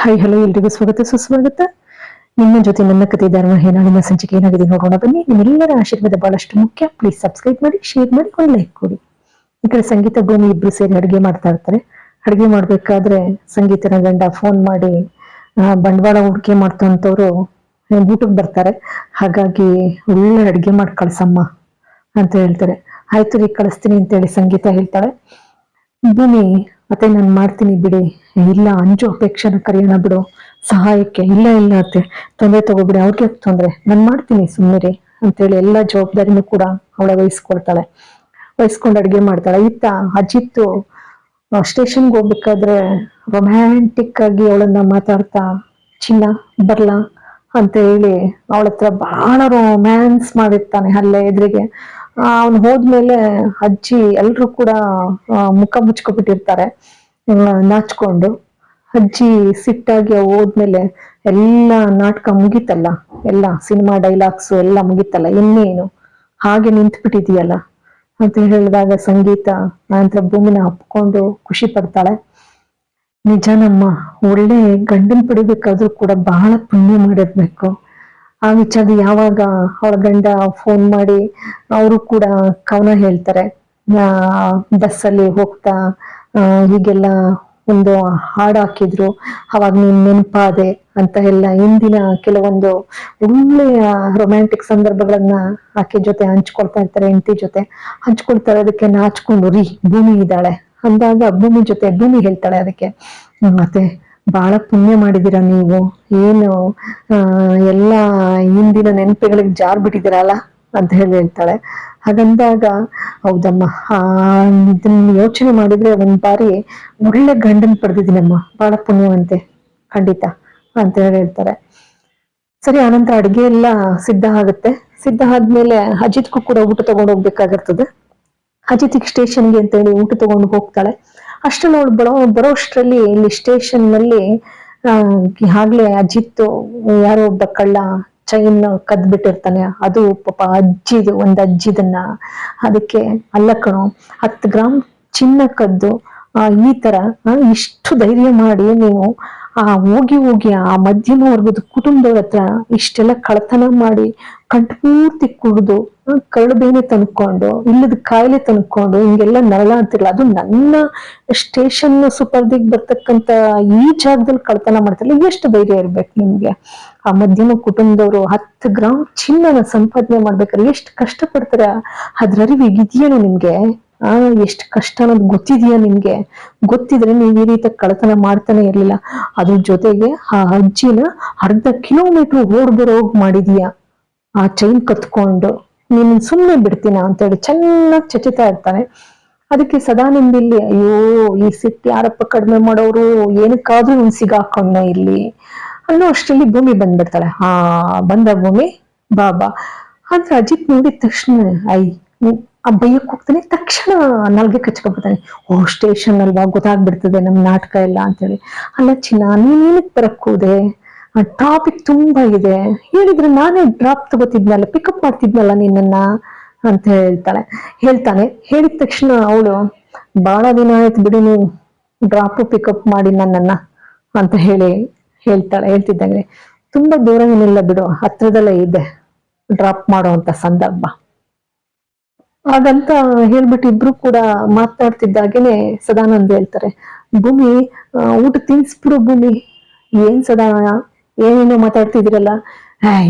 Hi hello ಎಲ್ರಿಗೂ ಸ್ವಾಗತ, ಸುಸ್ವಾಗತ. ನಿಮ್ಮ ಜೊತೆ ನನ್ನ ಕತೆ ಧರ್ಮ ನಿಮ್ಮ ಸಂಚಿಕೆ ಏನಾಗಿದೆ ನೋಡೋಣ, ಬನ್ನಿ. ನಿಮ್ಮೆಲ್ಲರ ಆಶೀರ್ವಾದ ಬಹಳಷ್ಟು ಮುಖ್ಯ. ಪ್ಲೀಸ್ ಸಬ್ಸ್ಕ್ರೈಬ್ ಮಾಡಿ ಶೇರ್ ಮಾಡಿ, ಒಂದು ಲೈಕ್ ಕೊಡಿ. ಈ ಕಡೆ ಸಂಗೀತ ಭೂಮಿ ಇಬ್ರು ಸೇರಿ ಅಡುಗೆ ಮಾಡ್ತಾ ಇರ್ತಾರೆ. ಅಡುಗೆ ಮಾಡ್ಬೇಕಾದ್ರೆ ಸಂಗೀತನ ಗಂಡ ಫೋನ್ ಮಾಡಿ ಬಂಡವಾಳ ಹೂಡಿಕೆ ಮಾಡ್ತಂತವ್ರು ಊಟಕ್ಕೆ ಬರ್ತಾರೆ. ಹಾಗಾಗಿ ಒಳ್ಳೆ ಅಡುಗೆ ಮಾಡಿ ಕಳ್ಸಮ್ಮ ಅಂತ ಹೇಳ್ತಾರೆ. ಆಯ್ತು ರೀ, ಕಳಿಸ್ತೀನಿ ಅಂತೇಳಿ ಸಂಗೀತ ಹೇಳ್ತಾಳೆ. ಭೂಮಿ ಮತ್ತೆ ನಾನು ಮಾಡ್ತೀನಿ ಬಿಡಿ. ಇಲ್ಲ, ಅಂಜು ಅಪೇಕ್ಷೆನ ಕರೆಯೋಣ ಬಿಡು. ಸಹಾಯಕ್ಕೆ ಇಲ್ಲ ಇಲ್ಲ ಅತ್ತೆ ತೊಂದರೆ ತಗೋಬಿಡಿ, ಅವ್ರಿಗೆ ತೊಂದರೆ? ನಾನು ಮಾಡ್ತೀನಿ ಸುಮ್ಮನೆ ಅಂತೇಳಿ ಎಲ್ಲ ಜವಾಬ್ದಾರಿನೂ ಕೂಡ ಅವಳ ವಹಿಸ್ಕೊಳ್ತಾಳೆ. ವಹಿಸ್ಕೊಂಡು ಅಡುಗೆ ಮಾಡ್ತಾಳೆ. ಇತ್ತ ಅಜಿತ್ತು ಸ್ಟೇಷನ್ಗೆ ಹೋಗ್ಬೇಕಾದ್ರೆ ರೊಮ್ಯಾಂಟಿಕ್ ಆಗಿ ಅವಳನ್ನ ಮಾತಾಡ್ತಾ, ಚಿನ್ನ, ಬರ್ಲಾ ಅಂತ ಹೇಳಿ ಅವಳ ಹತ್ರ ಬಹಳ ರೊಮ್ಯಾನ್ಸ್ ಮಾಡಿರ್ತಾನೆ ಅಲ್ಲೇ ಎದುರಿಗೆ. ಅವನು ಹೋದ್ಮೇಲೆ ಅಜ್ಜಿ ಎಲ್ರು ಕೂಡ ಮುಖ ಮುಚ್ಕೊಬಿಟ್ಟಿರ್ತಾರೆ ನಾಚ್ಕೊಂಡು. ಅಜ್ಜಿ ಸಿಟ್ಟಾಗಿ ಹೋದ್ಮೇಲೆ ಎಲ್ಲ ನಾಟಕ ಮುಗೀತಲ್ಲ, ಎಲ್ಲ ಸಿನಿಮಾ ಡೈಲಾಗ್ಸು ಎಲ್ಲ ಮುಗಿತಲ್ಲ, ಇನ್ನೇನು? ಹಾಗೆ ನಿಂತ್ಬಿಟ್ಟಿದೆಯಲ್ಲ ಅಂತ ಹೇಳಿದಾಗ ಸಂಗೀತ ನಂತರ ಭೂಮಿನ ಅಪ್ಕೊಂಡು ಖುಷಿ ಪಡ್ತಾಳೆ. ನಿಜನಮ್ಮ, ಒಳ್ಳೆ ಗಂಡನ್ ಪಡಿಬೇಕಾದ್ರೂ ಕೂಡ ಬಹಳ ಪುಣ್ಯ ಮಾಡಿರ್ಬೇಕು. ಆ ವಿಚಾರ ಯಾವಾಗ ಅವಳ ಗಂಡ ಫೋನ್ ಮಾಡಿ ಅವರು ಕೂಡ ಕವನ ಹೇಳ್ತಾರೆ. ಬಸ್ಸಲ್ಲಿ ಹೋಗ್ತಾ ಆ, ಹೀಗೆಲ್ಲ ಒಂದು ಹಾಡು ಹಾಕಿದ್ರು. ಅವಾಗ ನೀನ್ ನೆನಪಾದೆ ಅಂತ ಎಲ್ಲ ಹಿಂದಿನ ಕೆಲವೊಂದು ಒಳ್ಳೆಯ ರೊಮ್ಯಾಂಟಿಕ್ ಸಂದರ್ಭಗಳನ್ನ ಆಕೆ ಜೊತೆ ಹಂಚ್ಕೊಳ್ತಾ ಇರ್ತಾರೆ ಹೆಂಡತಿ ಜೊತೆ. ಹಂಚ್ಕೊಳ್ತಾರೆ ಅದಕ್ಕೆ ನಾಚ್ಕೊಂಡು ರೀ ಭೂಮಿ ಇದ್ದಾಳೆ. ಅಂದಾಗ ಭೂಮಿ ಜೊತೆ ಭೂಮಿ ಹೇಳ್ತಾಳೆ ಅದಕ್ಕೆ. ಮತ್ತೆ ಬಹಳ ಪುಣ್ಯ ಮಾಡಿದೀರ ನೀವು. ಏನು ಎಲ್ಲ ಹಿಂದಿನ ನೆನಪುಗಳಿಗೆ ಜಾರ್ ಬಿಟ್ಟಿದ್ದೀರಲ್ಲ ಅಂತ ಹೇಳಿ ಹೇಳ್ತಾಳೆ. ಹಾಗಂದಾಗ, ಹೌದಮ್ಮ, ಆ, ಇದನ್ನ ಯೋಚನೆ ಮಾಡಿದ್ರೆ ಒಂದ್ ಬಾರಿ ಒಳ್ಳೆ ಗಂಡನ್ ಪಡೆದಿದ್ದೀನಮ್ಮ. ಬಹಳ ಪುಣ್ಯವಂತೆ, ಖಂಡಿತ ಅಂತ ಹೇಳಿ ಹೇಳ್ತಾರೆ. ಸರಿ, ಆನಂತರ ಅಡಿಗೆ ಎಲ್ಲ ಸಿದ್ಧ ಆಗುತ್ತೆ. ಸಿದ್ಧ ಆದ್ಮೇಲೆ ಅಜಿತ್ಗೂ ಕೂಡ ಊಟ ತಗೊಂಡು ಹೋಗ್ಬೇಕಾಗಿರ್ತದೆ. ಅಜಿತಿಗೆ ಸ್ಟೇಷನ್ಗೆ ಅಂತ ಹೇಳಿ ಊಟ ತಗೊಂಡು ಹೋಗ್ತಾಳೆ. ಅಷ್ಟರಲ್ಲಿ ಅವಳು ಬರೋ ಬರೋಷ್ಟರಲ್ಲಿ ಇಲ್ಲಿ ಸ್ಟೇಷನ್ನಲ್ಲಿ ಆ, ಆಗ್ಲೇ ಅಜಿತ್ ಯಾರೋ ಒಬ್ಬ ಕಳ್ಳ ಚೈನ್ ಕದ್ ಬಿಟ್ಟಿರ್ತಾನೆ ಅದು ಪಾಪ ಅಜ್ಜಿದು ಒಂದ್ ಅಜ್ಜಿದನ್ನ. ಅದಕ್ಕೆ ಅಲ್ಲ ಕಣೋ ಹತ್ತು ಗ್ರಾಮ್ ಚಿನ್ನ ಕದ್ದು ಈ ತರ ಇಷ್ಟು ಧೈರ್ಯ ಮಾಡಿ ನೀವು ಆ ಹೋಗಿ ಹೋಗಿ ಆ ಮಧ್ಯಮ ವರ್ಗದ ಕುಟುಂಬದವ್ರ ಹತ್ರ ಇಷ್ಟೆಲ್ಲ ಕಳತನ ಮಾಡಿ ಕಂಠಪೂರ್ತಿ ಕುಡಿದು ಕರಳುಬೇನೆ ತಂದ್ಕೊಂಡು, ಇಲ್ಲದ ಕಾಯಿಲೆ ತಂದ್ಕೊಂಡು, ಹಿಂಗೆಲ್ಲ ಅಂತಿಲ್ಲ ಅದು ನನ್ನ ಸ್ಟೇಷನ್ ಸುಪರ್ದಿಗೆ ಬರ್ತಕ್ಕಂತ ಈ ಜಾಗದಲ್ಲಿ ಕಳತನ ಮಾಡ್ತಿರಲ್ಲ ಎಷ್ಟು ಧೈರ್ಯ ಇರ್ಬೇಕು ನಿಮ್ಗೆ? ಆ ಮಧ್ಯಮ ಕುಟುಂಬದವರು ಹತ್ತು ಗ್ರಾಮ್ ಚಿನ್ನನ ಸಂಪಾದನೆ ಮಾಡ್ಬೇಕಾದ್ರೆ ಎಷ್ಟು ಕಷ್ಟ ಪಡ್ತಾರ ಅದ್ರ ಅರಿವಿಗೆ ಇದೆಯೇನೋ ನಿಮ್ಗೆ? ಆ, ಎಷ್ಟು ಕಷ್ಟ ಅನ್ನೋದು ಗೊತ್ತಿದೆಯಾ ನಿಮ್ಗೆ? ಗೊತ್ತಿದ್ರೆ ನೀವು ಈ ರೀತಿ ಕಳತನ ಮಾಡ್ತಾನೆ ಇರ್ಲಿಲ್ಲ. ಅದ್ರ ಜೊತೆಗೆ ಆ ಅಜ್ಜಿನ ಅರ್ಧ ಕಿಲೋಮೀಟರ್ ಓಡ್ ಬರೋಗ್ ಮಾಡಿದೀಯಾ? ಆ ಚೈನ್ ಕತ್ಕೊಂಡು, ನೀನ್ ಸುಮ್ಮನೆ ಬಿಡ್ತೀನ? ಅಂತೇಳಿ ಚೆನ್ನಾಗಿ ಚಚಿತಾ ಇರ್ತಾನೆ. ಅದಕ್ಕೆ ಸದಾ ಇಲ್ಲಿ ಅಯ್ಯೋ, ಈ ಸಿಟ್ಟಿ ಯಾರಪ್ಪ ಕಡಿಮೆ ಮಾಡೋರು? ಏನಕ್ಕಾದ್ರೂ ಇವ್ನ್ ಸಿಗಾಕೊಂಡ ಇಲ್ಲಿ. ಅನ್ನೋ ಅಷ್ಟರಲ್ಲಿ ಭೂಮಿ ಬಂದ್ಬಿಡ್ತಾಳೆ. ಹಾ, ಬಂದ ಭೂಮಿ? ಬಾಬಾ ಆದ್ರೆ ಅಜಿತ್ ನೋಡಿದ ತಕ್ಷಣ ಐ ಆ ಬೈಯಕ್ ಹೋಗ್ತಾನೆ, ತಕ್ಷಣ ನಲ್ಗೆ ಕಚ್ಕೊಬಿಡ್ತಾನೆ ಓ ಸ್ಟೇಷನ್ ಅಲ್ವಾ, ಗೊತ್ತಾಗ್ಬಿಡ್ತದೆ ನಮ್ ನಾಟಕ ಎಲ್ಲ ಅಂತೇಳಿ. ಅಲ್ಲ ಚಿನ್ನ ನೀನೇನಕ್ಕೆ ಬರಕ್ಕೂದೆ ಟಾಪಿಕ್ ತುಂಬಾ ಇದೆ. ಹೇಳಿದ್ರೆ ನಾನೇ ಡ್ರಾಪ್ ತಗೋತಿದ್ನಲ್ಲ ಪಿಕಪ್ ಮಾಡ್ತಿದ್ನಲ್ಲ ನಿನ್ನ ಅಂತ ಹೇಳ್ತಾಳೆ. ಹೇಳ್ತಾನೆ, ಹೇಳಿದ ತಕ್ಷಣ ಅವಳು ಬಹಳ ದಿನ ಆಯ್ತು ಬಿಡಿ ನೀವು ಡ್ರಾಪ್ ಪಿಕಪ್ ಮಾಡಿ ನನ್ನನ್ನ, ಅಂತ ಹೇಳಿ ಹೇಳ್ತಾಳೆ, ಹೇಳ್ತಿದ್ದಂಗೆ. ತುಂಬಾ ದೂರ ಏನಿಲ್ಲ ಬಿಡು, ಹತ್ರದಲ್ಲೇ ಇದೆ ಡ್ರಾಪ್ ಮಾಡುವಂತ ಸಂದರ್ಭ. ಹಾಗಂತ ಹೇಳ್ಬಿಟ್ಟು ಇಬ್ರು ಕೂಡ ಮಾತನಾಡ್ತಿದ್ದಾಗೇನೆ ಸದಾನಂದ್ ಹೇಳ್ತಾರೆ, ಭೂಮಿ ಊಟ ತಿನ್ಸ್ಬಿಡು ಭೂಮಿ. ಏನ್ ಸದಾ ಏನೇನೋ ಮಾತಾಡ್ತಿದಿರಲ್ಲ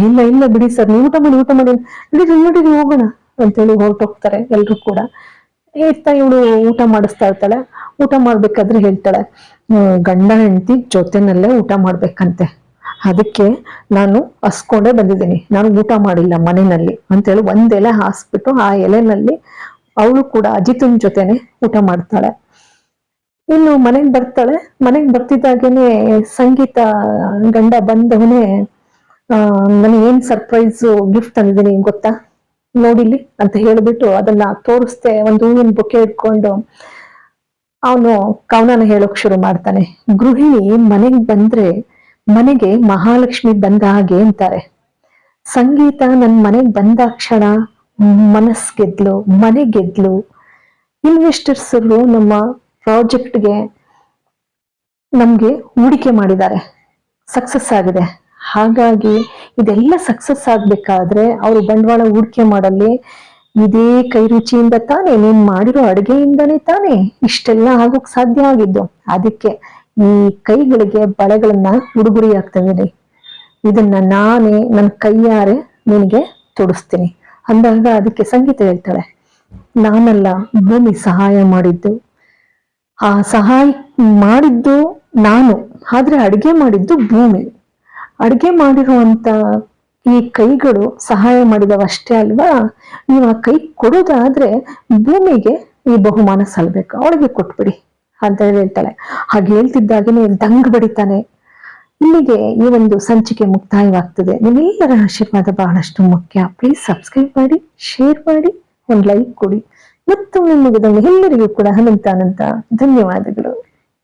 ಇಲ್ಲ ಇಲ್ಲ ಬಿಡಿ ಸರ್, ನೀವು ಊಟ ಮಾಡಿ ಊಟ ಮಾಡಿ ನಡೀರಿ ನಡೀರಿ, ಹೋಗೋಣ ಅಂತೇಳಿ ಹೊರಟೋಗ್ತಾರೆ ಎಲ್ರು ಕೂಡ. ಇರ್ತಾ ಇವಳು ಊಟ ಮಾಡಿಸ್ತಾ ಇರ್ತಾಳೆ. ಊಟ ಮಾಡ್ಬೇಕಾದ್ರೆ ಹೇಳ್ತಾಳೆ ಗಂಡ ಹೆಂಡತಿ ಜೊತೆನಲ್ಲೇ ಊಟ ಮಾಡ್ಬೇಕಂತೆ. ಅದಕ್ಕೆ ನಾನು ಹಸ್ಕೊಂಡೇ ಬಂದಿದ್ದೀನಿ. ನಾನು ಊಟ ಮಾಡಿಲ್ಲ ಮನೆಯಲ್ಲಿ. ಅಂತೇಳಿ ಒಂದ್ ಎಲೆ ಹಾಸ್ಬಿಟ್ಟು ಆ ಎಲೆನಲ್ಲಿ ಅವಳು ಕೂಡ ಅಜಿತನ್ ಜೊತೆನೆ ಊಟ ಮಾಡ್ತಾಳೆ. ಇನ್ನು ಮನೆಗ್ ಬರ್ತಾಳೆ. ಮನೆಗ್ ಬರ್ತಿದ್ದಾಗೇನೆ ಸಂಗೀತ ಗಂಡ ಬಂದವನೇ, ಆ, ನನಗೆ ಏನ್ ಸರ್ಪ್ರೈಸ್ ಗಿಫ್ಟ್ ತಂದಿದ್ದೀನಿ ಗೊತ್ತಾ? ನೋಡಿಲಿ ಅಂತ ಹೇಳ್ಬಿಟ್ಟು ಅದನ್ನ ತೋರಿಸ್ದೆ. ಒಂದು ಹೂವಿನ ಬೊಕ್ಕೆ ಇಟ್ಕೊಂಡು ಅವನು ಕವನನ ಹೇಳೋಕ್ ಶುರು ಮಾಡ್ತಾನೆ. ಗೃಹಿಣಿ ಮನೆಗ್ ಬಂದ್ರೆ ಮನೆಗೆ ಮಹಾಲಕ್ಷ್ಮಿ ಬಂದ ಹಾಗೆ ಅಂತಾರೆ. ಸಂಗೀತ ನನ್ ಮನೆಗ್ ಬಂದಾಕ್ಷಣ ಮನಸ್ ಗೆದ್ಲು, ಮನೆ ಗೆದ್ಲು. ಇನ್ವೆಸ್ಟರ್ಸ್ ನಮ್ಮ ಪ್ರಾಜೆಕ್ಟ್ಗೆ ನಮ್ಗೆ ಹೂಡಿಕೆ ಮಾಡಿದ್ದಾರೆ. ಸಕ್ಸಸ್ ಆಗಿದೆ. ಹಾಗಾಗಿ ಇದೆಲ್ಲ ಸಕ್ಸಸ್ ಆಗ್ಬೇಕಾದ್ರೆ ಅವರು ಬಂಡವಾಳ ಹೂಡಿಕೆ ಮಾಡಲ್ಲಿ ಇದೇ ಕೈ ರುಚಿಯಿಂದ ತಾನೇ, ನೀನ್ ಮಾಡಿರೋ ಅಡುಗೆಯಿಂದನೇ ತಾನೇ ಇಷ್ಟೆಲ್ಲ ಆಗೋಕ್ ಸಾಧ್ಯ ಆಗಿದ್ದು. ಅದಕ್ಕೆ ಈ ಕೈಗಳಿಗೆ ಬಳೆಗಳನ್ನ ಉಡುಗುರಿ ಆಗ್ತವೆ ರೀ ಇದನ್ನ ನಾನೇ ನನ್ನ ಕೈಯಾರೆ ನಿನಗೆ ತೊಡಿಸ್ತೀನಿ. ಅಂದಾಗ ಅದಕ್ಕೆ ಸಂಗೀತ ಹೇಳ್ತಾಳೆ. ನಾನಲ್ಲ ಭೂಮಿ ಸಹಾಯ ಮಾಡಿದ್ದು. ಆ ಸಹಾಯ ಮಾಡಿದ್ದು ನಾನು. ಆದ್ರೆ ಅಡಿಗೆ ಮಾಡಿದ್ದು ಭೂಮಿ. ಅಡಿಗೆ ಮಾಡಿರುವಂತ ಈ ಕೈಗಳು ಸಹಾಯ ಮಾಡಿದವಷ್ಟೇ ಅಲ್ವಾ? ನೀವು ಆ ಕೈ ಕೊಡೋದಾದ್ರೆ ಭೂಮಿಗೆ ಈ ಬಹುಮಾನ ಸಲ್ಬೇಕು. ಅವಳಿಗೆ ಕೊಟ್ಬಿಡಿ. ಅಂತ ಹೇಳಿ ಹೇಳ್ತಾಳೆ. ಹಾಗೆ ಹೇಳ್ತಿದ್ದಾಗೇನೆ ದಂಗ್ ಬಡಿತಾನೆ. ಇಲ್ಲಿಗೆ ಈ ಒಂದು ಸಂಚಿಕೆ ಮುಕ್ತಾಯವಾಗ್ತದೆ. ನಿಮ್ಮೆಲ್ಲರ ಆಶೀರ್ವಾದ ಬಹಳಷ್ಟು ಮುಖ್ಯ. ಪ್ಲೀಸ್ ಸಬ್ಸ್ಕ್ರೈಬ್ ಮಾಡಿ ಶೇರ್ ಮಾಡಿ, ಒಂದು ಲೈಕ್ ಕೊಡಿ. ಮತ್ತು ನಿಮಗಿದನ್ನು ಎಲ್ಲರಿಗೂ ಕೂಡ ಅನಂತ ಅನಂತ ಧನ್ಯವಾದಗಳು.